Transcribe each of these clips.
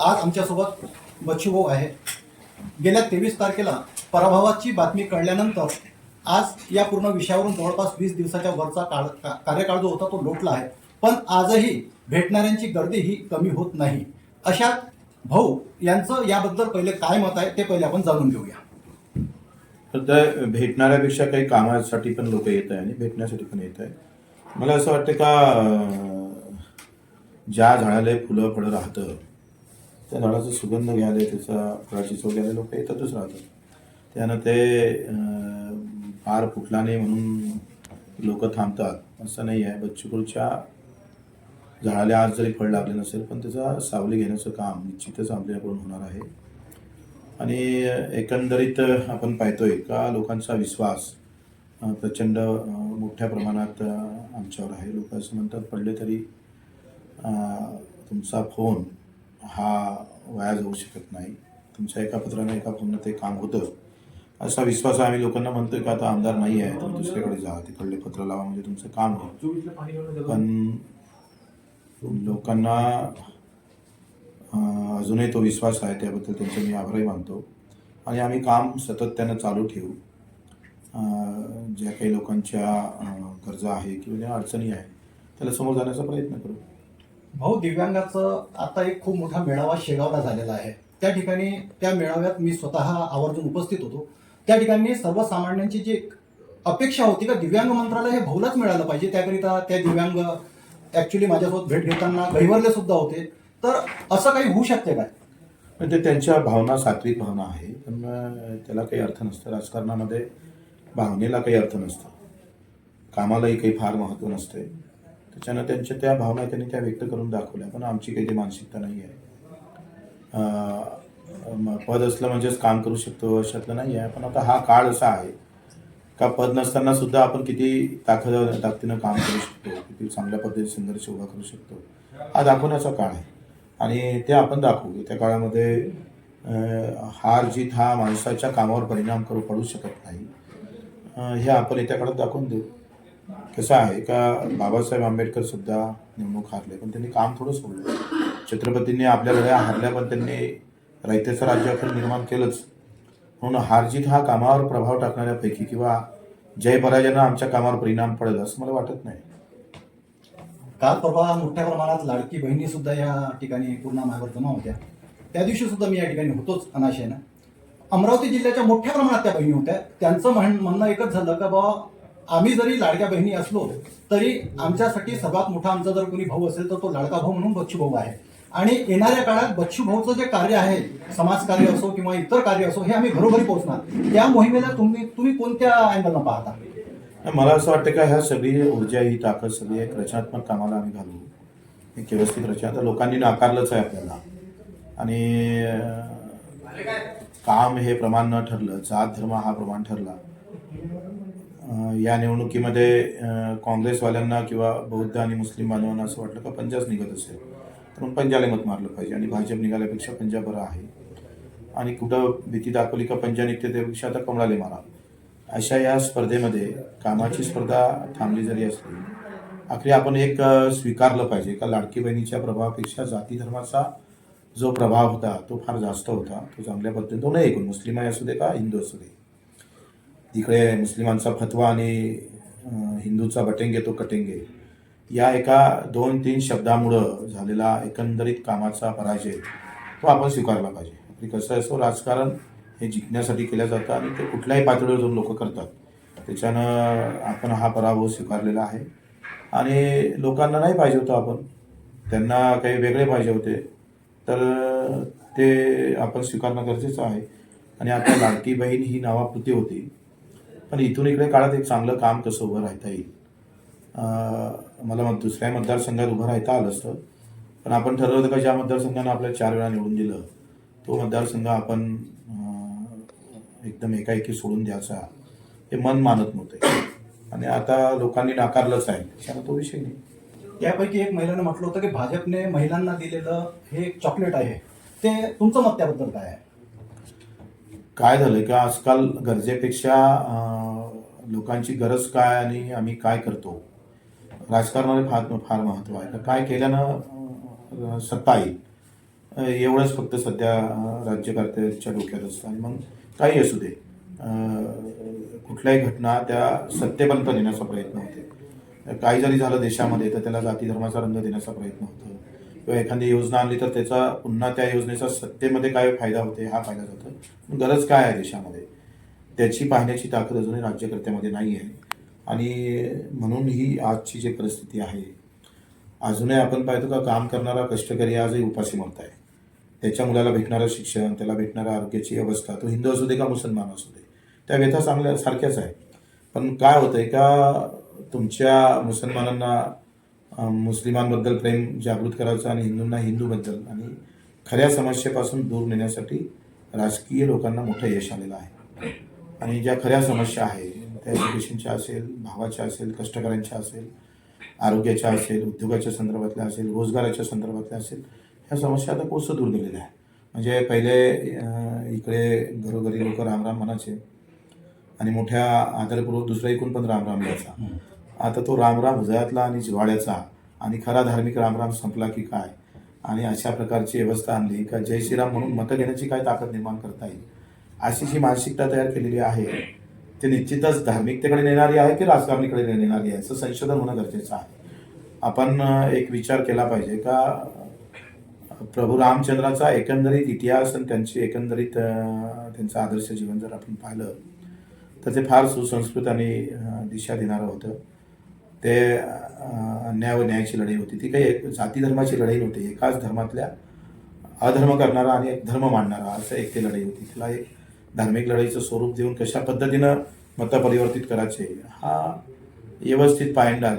आज आमच्यासोबत बच्चूभाऊ आहे गेल्या तेवीस तारखेला पराभवाची बातमी कळल्यानंतर आज या पूर्ण विषयावरून जवळपास वीस दिवसाच्या वरचा काळ का- कार्यकाळ जो होता तो लोटला आहे. पण आजही भेटणाऱ्यांची गर्दी ही कमी होत नाही. अशा भाऊ यांचं याबद्दल पहिले काय मत आहे ते पहिले आपण जाणून घेऊया. सध्या भेटणाऱ्यापेक्षा काही कामासाठी पण लोक येत आहे आणि भेटण्यासाठी पण येत आहे मला असं वाटतं का ज्या झाडाला फुलं फळं राहतं त्या झाडाचा सुगंध घ्यायला त्याचा फळाची चव घ्यायला लोक येतातच राहतात. त्यानं ते पार फुटला नाही म्हणून लोक थांबतात. असं नाही आहे. बच्चूकडच्या झाडाला आज जरी फळ लागले नसेल पण त्याचा सावली घेण्याचं काम निश्चितच आपल्याकडून होणार आहे. आणि एकंदरीत आपण पाहतोय का लोकांचा विश्वास प्रचंड मोठ्या प्रमाणात आमच्यावर आहे. लोक असं म्हणतात पडले तरी तुमचा फोन हा वाया जाऊ शकत नाही. तुमच्या एका पत्राने एका पूर्ण ते काम होतं. असा विश्वास आम्ही लोकांना म्हणतोय का आता आमदार नाही आहे तुम्ही दुसरीकडे जा तिकडले पत्र लावा म्हणजे तुमचं काम होईल पण लोकांना अजूनही तो विश्वास आहे त्याबद्दल त्यांचे मी आभारही मानतो. आणि आम्ही काम सातत्यानं चालू ठेवू. ज्या काही लोकांच्या गरजा आहे किंवा ज्या अडचणी आहे त्याला समोर जाण्याचा प्रयत्न करू. भाऊ दिव्यांगाचं आता एक खूप मोठा मेळावा शेगावला झालेला आहे. त्या ठिकाणी त्या मेळाव्यात मी स्वतः आवर्जून उपस्थित होतो. त्या ठिकाणी सर्वसामान्यांची जी एक अपेक्षा होती का दिव्यांग मंत्रालय हे भाऊलाच मिळालं पाहिजे. त्याकरिता त्या दिव्यांग ऍक्च्युली माझ्यासोबत भेट घेताना गैवरले सुद्धा होते. तर असं काही होऊ शकते काय म्हणजे त्यांच्या भावना सात्विक भावना आहे पण त्याला काही अर्थ नसतं. राजकारणामध्ये भावनेला काही अर्थ नसतं. कामालाही काही फार महत्त्व नसते. त्याच्यानं त्यांच्या त्या भावना त्यांनी त्या व्यक्त करून दाखवल्या. पण आमची काही ती मानसिकता नाही आहे पद असलं म्हणजेच काम करू शकतो अशातलं नाही आहे पण आता हा काळ असा आहे का पद नसताना सुद्धा आपण किती ताकद ताकदीनं काम करू शकतो किती चांगल्या पद्धतीने संघर्ष उभा करू शकतो. हा दाखवण्याचा काळ आहे. आणि ते आपण दाखवू. त्या काळामध्ये हार जीत हा माणसाच्या कामावर परिणाम करू पडू शकत नाही. हे आपण येत्या काळात दाखवून देऊ. कसं आहे का बाबासाहेब आंबेडकर सुद्धा निवडणूक हारले पण त्यांनी काम थोडं सोडलं. छत्रपतींनी आपल्या लढ्या हारल्या पण त्यांनी रयतेचं राज्य आपण निर्माण केलंच. म्हणून हारजीत हा कामावर प्रभाव टाकणाऱ्यापैकी किंवा जय पराजयानं आमच्या कामावर परिणाम पडेल असं मला वाटत नाही. काल प्रभाव मोठ्या प्रमाणात लाडकी बहिणी सुद्धा या ठिकाणी पूर्ण मागावर जमा होत्या. त्या दिवशी सुद्धा मी या ठिकाणी होतोच अनाशेनं अमरावती जिल्ह्याच्या मोठ्या प्रमाणात त्या बहिणी होत्या. त्यांचं म्हण म्हणणं एकच झालं का बाबा आम्ही जरी लाडक्या बहिणी असलो तरी आमच्यासाठी सर्वात मोठा आमचा जर कोणी भाऊ असेल तर तो लाडका भाऊ म्हणून बच्चू भाऊ आहे. आणि येणाऱ्या काळात बच्चू भाऊचं जे कार्य आहे समाजकार्य असो किंवा इतर कार्य असो हे आम्ही घरोघरी पोहोचणार. त्या मोहिमेला तुम्ही तुम्ही कोणत्या अँगलनं पाहता? मला असं वाटतं का ह्या सगळी ऊर्जा ही ताकद सगळी एक रचनात्मक कामाला आम्ही घालू. एक व्यवस्थित रचना. तर लोकांनी नाकारलंच आहे आपल्याला. आणि काम हे प्रमाण न ठरलं जात धर्म हा प्रमाण ठरला. या निवडणुकीमध्ये काँग्रेसवाल्यांना किंवा बौद्ध आणि मुस्लिम बांधवांना असं वाटलं का पंजाब निघत असेल? तर मग पंजाला मत मारलं पाहिजे आणि भाजप निघाल्यापेक्षा पंजाब बरं आहे. आणि कुठं भीती दाखवली का पंजा निघते त्यापेक्षा आता कमळाले मारा. अशा या स्पर्धेमध्ये कामाची स्पर्धा थांबली जरी असली आखरी आपण एक स्वीकारलं पाहिजे का लाडकी बहिणीच्या प्रभावापेक्षा जाती धर्माचा जो प्रभाव होता तो फार जास्त होता तो चांगल्या पद्धतीने तो नाही ऐकून मुस्लिम असू दे का हिंदू असू दे. तिकडे मुस्लिमांचा फतवा आणि हिंदूचा बटेंगे तो कटेंगे. या एका दोन तीन शब्दामुळं झालेला एकंदरीत कामाचा पराजय तो आपण स्वीकारला पाहिजे. कसं असो राजकारण हे जिंकण्यासाठी केलं जातं आणि ते कुठल्याही पातळीवर जाऊन लोक करतात. त्याच्यानं आपण हा पराभव स्वीकारलेला आहे. आणि लोकांना नाही पाहिजे होतं आपण. त्यांना काही वेगळे पाहिजे होते. तर ते आपण स्वीकारणं गरजेचं आहे. आणि आता लाडकी बहीण ही नावापुरती होती. पण इथून इकडे काळात एक चांगलं काम कसं उभं राहता येईल? मला मग दुसऱ्या मतदारसंघात उभं राहता आलं असतं. पण आपण ठरवलं होतं का ज्या मतदारसंघानं आपल्याला चार वेळा निवडून दिलं तो मतदारसंघ आपण एकदम एकाएकी सोडून द्यायचा. हे मन मानत नव्हते. आणि आता लोकांनी नाकारलंच आहे. त्याला तो विषय नाही. त्यापैकी एक महिलानं म्हटलं होतं की भाजपने महिलांना दिलेलं हे एक चॉकलेट आहे. ते तुमचं मत त्याबद्दल काय आहे? काय झालं का आजकाल गरजेपेक्षा लोकांची गरज काय आणि आम्ही काय करतो? राजकारणाला फार फार महत्त्व आहे. तर काय केल्यानं सत्ता येईल? एवढंच फक्त सध्या राज्यकर्त्याच्या डोक्यात असतं. आणि मग काही असू दे. कुठल्याही घटना त्या सत्तेपर्यंत नेण्याचा प्रयत्न होते. काही जरी झालं देशामध्ये तर त्याला जाती धर्माचा रंग देण्याचा प्रयत्न होतो. किंवा एखादी योजना आणली तर त्याचा पुन्हा त्या योजनेचा सत्तेमध्ये काय फायदा होते हा फायदा जातो. गरज काय आहे देशामध्ये? त्याची पाहण्याची ताकद अजूनही राज्यकर्त्यामध्ये नाही आहे. आणि म्हणून ही आजची जी परिस्थिती आहे अजूनही आपण पाहतो का काम करणारा कष्टकरी आजही उपाशी मरत आहे. त्याच्या मुलाला भेटणारं शिक्षण त्याला भेटणारा आरोग्याची अवस्था तो हिंदू असू दे का मुसलमान असू दे त्या व्यथा चांगल्या सारख्याच आहे पण काय होतंय का तुमच्या मुसलमानांना मुस्लिमांबद्दल प्रेम जागृत करायचं आणि हिंदूंना हिंदूबद्दल आणि खऱ्या समस्येपासून दूर नेण्यासाठी राजकीय लोकांना मोठं यश आलेलं आहे. आणि ज्या खऱ्या समस्या आहे त्या एज्युकेशनच्या असेल भावाच्या असेल कष्टकऱ्यांच्या असेल आरोग्याच्या असेल उद्योगाच्या संदर्भातल्या असेल रोजगाराच्या संदर्भातल्या असेल ह्या समस्या आता कोसं दूर गेलेल्या आहे म्हणजे पहिले इकडे घरोघरी लोक रामराम म्हणायचे आणि मोठ्या आदरपूर्वक दुसरा एकूण पण रामराम यायचा. आता तो रामराम हृदयातला आणि जिव्हाळ्याचा आणि खरा धार्मिक रामराम संपला की काय? आणि अशा प्रकारची व्यवस्था आणली का जय श्रीराम म्हणून मतं घेण्याची काय ताकद निर्माण करता येईल? अशी जी मानसिकता तयार केलेली आहे. ते निश्चितच धार्मिकतेकडे नेणारी आहे की राजकारणीकडे नेणारी आहे? असं संशोधन होणं गरजेचं आहे. आपण एक विचार केला पाहिजे का प्रभू रामचंद्राचा एकंदरीत इतिहास आणि त्यांची एकंदरीत त्यांचं आदर्श जीवन जर आपण पाहिलं तर ते फार सुसंस्कृत आणि दिशा देणारं होतं. ते न्याय व न्यायाची लढाई होती. ती काही एक जाती धर्माची लढाई नव्हती. एकाच धर्मातल्या अधर्म करणारा आणि एक धर्म मांडणारा असं एक ती लढाई होती. तिला एक धार्मिक लढाईचं स्वरूप देऊन कशा पद्धतीनं मतं परिवर्तित करायचे हा व्यवस्थित पायंडा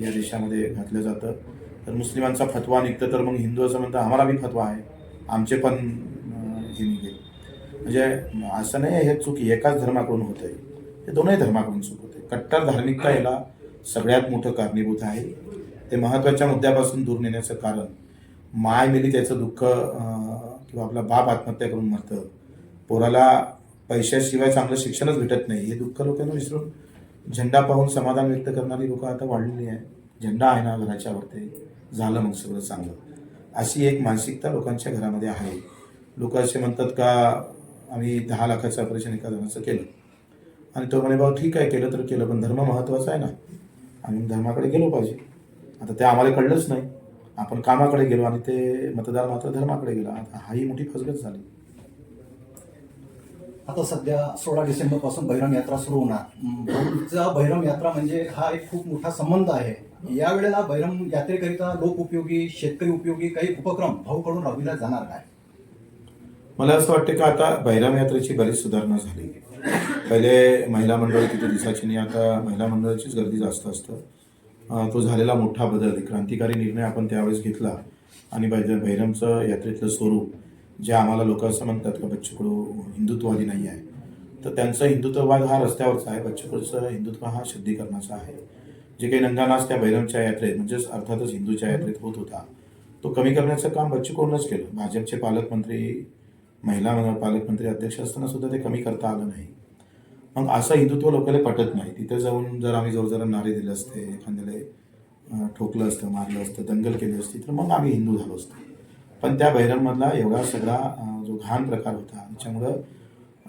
या देशामध्ये घातलं जातं. तर मुस्लिमांचा फतवा निघतं तर मग हिंदू असं म्हणतं आम्हाला बी फतवा आहे. आमचे पण हे निघेल. म्हणजे असं नाही हे चूक. एकाच धर्माकडून होत आहे हे दोनही धर्माकडून चूक होते. कट्टर धार्मिकता याला सगळ्यात मोठं कारणीभूत आहे. ते महत्त्वाच्या मुद्द्यापासून दूर नेण्याचं कारण माय मिली त्याचं दुःख किंवा आपला बाप आत्महत्या करून मरतं. पोराला पैशाशिवाय चांगलं शिक्षणच भेटत नाही. हे दुःख लोकांना विसरून झेंडा पाहून समाधान व्यक्त करणारी लोकं आता वाढलेली आहे झेंडा आहे ना घराच्या वरती झालं मग सगळं चांगलं. अशी एक मानसिकता लोकांच्या घरामध्ये आहे. लोक असे म्हणतात का आम्ही दहा लाखाचं ऑपरेशन एका जणाचं केलं. आणि तो म्हणे भाऊ ठीक आहे केलं तर केलं पण धर्म महत्त्वाचा आहे ना. आम्ही धर्माकडे गेलो पाहिजे. आता ते आम्हाला कळलंच नाही. आपण कामाकडे गेलो आणि ते मतदार मात्र धर्माकडे गेला. आता हाही मोठी फसगत झाली. आता सध्या सोळा डिसेंबरपासून बहिरम यात्रा सुरू होणार. बहिरम यात्रा म्हणजे हा एक खूप मोठा संबंध आहे. यावेळेला बहिरम यात्रेकरिता लोक उपयोगी शेतकरी उपयोगी काही उपक्रम भाऊकडून राबविला जाणार काय? मला असं वाटतं का आता बैराम यात्रेची बरीच सुधारणा झाली. पहिले महिला मंडळ तिथे दिसायची नाही. आता महिला मंडळाचीच गर्दी जास्त असतं. तो झालेला मोठा बदल क्रांतिकारी निर्णय आपण त्यावेळेस घेतला. आणि बैर बहिरमचं यात्रेतलं स्वरूप जे आम्हाला लोक असं म्हणतात का बच्चूकडू हिंदुत्ववादी नाही आहे. तर त्यांचा हिंदुत्ववाद हा रस्त्यावरचा आहे. बच्चूकडूचं हिंदुत्व हा शुद्धीकरणाचा आहे. जे काही नंदानास त्या बैरमच्या यात्रेत म्हणजेच अर्थातच हिंदूच्या यात्रेत होत होता तो कमी करण्याचं काम बच्चूकडूनच केलं. भाजपचे पालकमंत्री महिला पालकमंत्री अध्यक्ष असताना सुद्धा ते कमी करता आलं नाही. मग असं हिंदुत्व लोकांना पटत नाही. तिथे जाऊन जर आम्ही जोर जरा नारे दिले असते एखाद्याला ठोकलं असतं मारलं असतं दंगल केली असती तर मग आम्ही हिंदू झालो असतो. पण त्या बहिरणमधला एवढा सगळा जो घाण प्रकार होता त्याच्यामुळं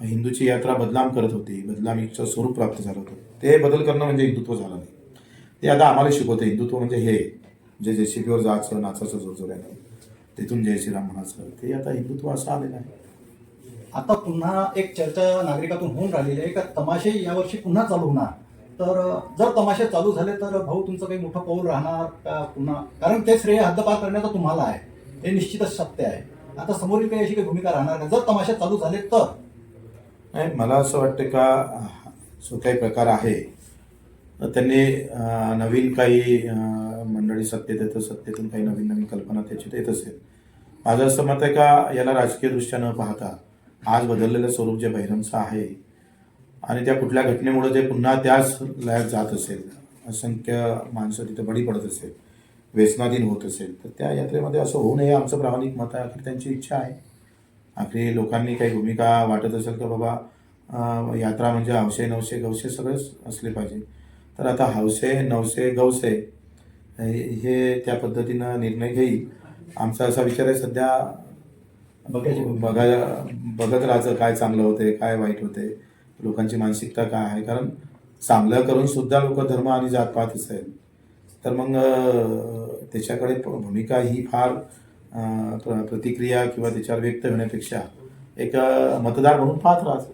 हिंदूची यात्रा बदनाम करत होती बदनामीचं स्वरूप प्राप्त झालं होतं ते बदल करणं म्हणजे हिंदुत्व झालं नाही. ते आता आम्हाला शिकवते हिंदुत्व म्हणजे हे जे जे जेसीपीवर जायचं नाचायचं जोरजोऱ्यानं तिथून जय श्रीराम म्हणायचं ते आता हिंदुत्व असं आलेलं आहे. आता पुन्हा एक चर्चा नागरिकातून होऊन राहिलेली आहे का तमाशे यावर्षी पुन्हा चालू होणार? तर जर तमाशे चालू झाले तर भाऊ तुमचं काही मोठं पाऊल राहणार का पुन्हा? कारण ते श्रेय हद्दपार करण्याचं तुम्हाला आहे. हे निश्चितच सत्य आहे. आता समोरील काही अशी काही भूमिका राहणार नाही जर तमाशे चालू झाले तर? नाही मला असं वाटतं का जो काही प्रकार आहे तर त्यांनी नवीन काही मंडळी सत्तेत येतं सत्तेतून काही नवीन नवीन कल्पना त्याच्यात येत असेल. माझं असं मत आहे का याला राजकीय दृष्ट्या न पाहता आज बदललेलं स्वरूप जे बहिरमचं आहे आणि त्या कुठल्या घटनेमुळे ते पुन्हा त्याच लयात जात असेल असंख्य माणसं तिथे बळी पडत असेल व्यसनाधीन होत असेल तर त्या यात्रेमध्ये असं होऊ नये आमचं प्रामाणिक मत आहे अखेर त्यांची इच्छा आहे. आखरी लोकांनी काही भूमिका वाटत असेल तर बाबा यात्रा म्हणजे हवसे नवसे गवसे सगळेच असले पाहिजे. तर आता हौसे नवसे गवसे हे हे त्या पद्धतीनं निर्णय घेईल. आमचा असा विचार आहे सध्या बघा. बघत राहायचं काय चांगलं होते काय वाईट होते लोकांची मानसिकता काय आहे? कारण चांगलं करून सुद्धा लोक धर्म आणि जात पाहत असेल तर मग त्याच्याकडे भूमिका ही फार प्रतिक्रिया किंवा त्याच्यावर व्यक्त होण्यापेक्षा एक मतदार म्हणून पाहत राहायचं.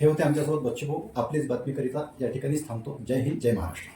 हे होते आमच्यासोबत बच्चू भाऊ. आपलीच बातमीकरिता या ठिकाणीच थांबतो. जय हिंद जय महाराष्ट्र.